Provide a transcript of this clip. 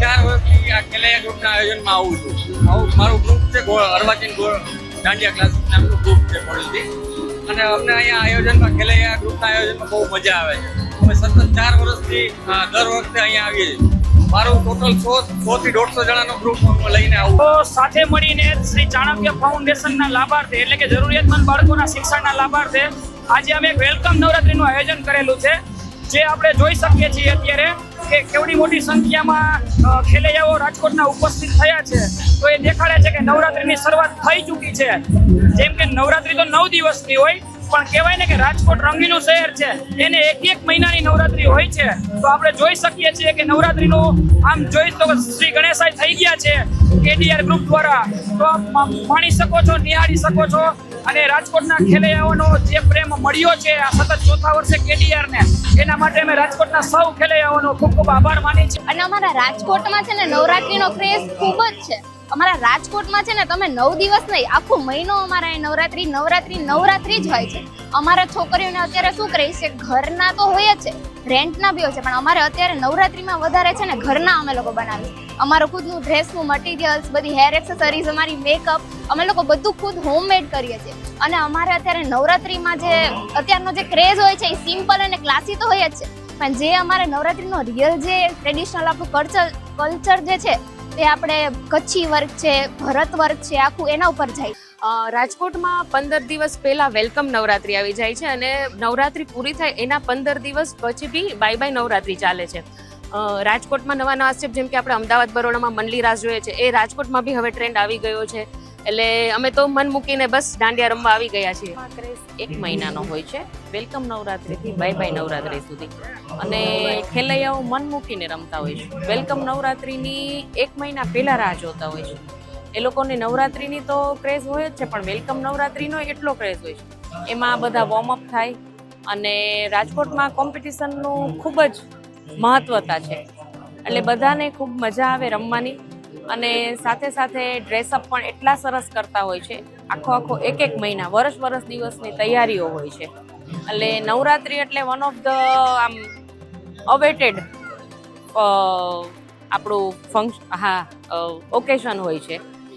ચાર વર્ષથી આ ખેલૈયા ગ્રુપના આયોજનમાં આવું છું. આવું મારું ગ્રુપ છે અર્વાચીન દાંડિયા ક્લાસ નામનું ગ્રુપ છે કોલેજથી અને અમને અહીંયા આયોજનમાં, ખેલૈયા ગ્રુપના આયોજનમાં બહુ મજા આવે છે. અમે સતત ચાર વર્ષથી દર વખતે અહીંયા આવીએ છીએ. મારું ટોટલ સો સો થી દોઢસો જણાનો ગ્રુપ લઈને આવું સાથે મળીને શ્રી ચાણક્ય ફાઉન્ડેશનના લાભાર્થે, એટલે કે જરૂરિયાતમંદ બાળકોના શિક્ષણના લાભાર્થે, આજે અમે વેલકમ નવરાત્રીનું આયોજન કરેલું છે. જે આપણે જોઈ શકીએ છીએ અત્યારે. કેવડી મોટી સંખ્યામાં ખેલૈયાઓ રાજકોટના ઉપસ્થિત થયા છે. તો એ દેખાડે છે કે નવરાત્રિની શરૂઆત થઈ ચૂકી છે. જેમ કે નવરાત્રિ તો નવ દિવસની હોય, પણ કહેવાય ને કે રાજકોટ રંગીનું શહેર છે. એને એક એક મહિનાની નવરાત્રી હોય છે. તો આપણે જોઈ શકીએ છીએ કે નવરાત્રીનું આમ જોઈ તો શ્રી ગણેશાય થઈ ગયા છે, કેડીઆર ગ્રુપ દ્વારા. તો માણી શકો છો, નિહાળી શકો છો. અને રાજકોટના ખેલૈયાઓનો જે પ્રેમ મળ્યો છે આ સતત ચોથા વર્ષે કેડીઆર ને એના માટે અમે રાજકોટના સૌ ખેલૈયાઓનો ખૂબ ખૂબ આભાર માની છે અને અમારા રાજકોટમાં છે ને નવરાત્રીનો ક્રેઝ ખૂબ જ છે. અમારા રાજકોટમાં છે ને તમે નવ દિવસ નહીં, આખો મહિનો અમારા અહીં નવરાત્રી નવરાત્રી નવરાત્રી જ હોય છે. અમારા છોકરીઓને અત્યારે શું કરે છે ઘરના તો હોય જ છે. રેન્ટના બી હોય છે, પણ અમારે અત્યારે નવરાત્રીમાં વધારે છે ને ઘરના અમે લોકો બનાવીએ. અમારું ખુદનું ડ્રેસનું મટીરિયલ્સ બધી હેર એક્સેસરીઝ અમારી મેકઅપ અમે લોકો બધું ખુદ હોમમેડ કરીએ છીએ. અને અમારે અત્યારે નવરાત્રીમાં જે અત્યારનો જે ક્રેઝ હોય છે, એ સિમ્પલ અને ક્લાસી તો હોય જ છે. પણ જે અમારે નવરાત્રીનો રિયલ જે ટ્રેડિશનલ આપણું કલ્ચર કલ્ચર જે છે તે આપણે કચ્છી વર્ક છે, ભરત વર્ક છે, આખું એના ઉપર જાય. રાજકોટમાં પંદર દિવસ પહેલા વેલકમ નવરાત્રી આવી જાય છે અને નવરાત્રી પૂરી થાય એના પંદર દિવસ પછી બી બાય બાય નવરાત્રી ચાલે છે. રાજકોટમાં નવા નવા સ્ટેપ જેમ કે આપણે અમદાવાદ બરોડામાં મંડલી રાસ જોઈએ છે, એ રાજકોટમાં બી હવે ટ્રેન્ડ આવી ગયો છે. એટલે અમે તો મન મૂકીને બસ દાંડિયા રમવા આવી ગયા છીએ. એક મહિનાનો હોય છે વેલકમ નવરાત્રિથી બાય બાય નવરાત્રી સુધી. અને ખેલૈયાઓ મન મૂકીને રમતા હોય છે. વેલકમ નવરાત્રીની એક મહિના પહેલા રાહ જોતા હોય છે. એ લોકોને નવરાત્રિની તો ક્રેઝ હોય જ છે, પણ વેલકમ નવરાત્રિનો એટલો ક્રેઝ હોય છે. એમાં બધા વોર્મઅપ થાય અને રાજકોટમાં કોમ્પિટિશનનું ખૂબ જ મહત્વતા છે. એટલે બધાને ખૂબ મજા આવે રમવાની અને સાથે સાથે ડ્રેસઅપ પણ એટલા સરસ કરતા હોય છે. આખો આખો એક એક મહિના, વર્ષ વર્ષ દિવસની તૈયારીઓ હોય છે. એટલે નવરાત્રી એટલે વન ઓફ ધ આમ અવેટેડ આપણું ફંક્શન હા ઓકેશન હોય છે.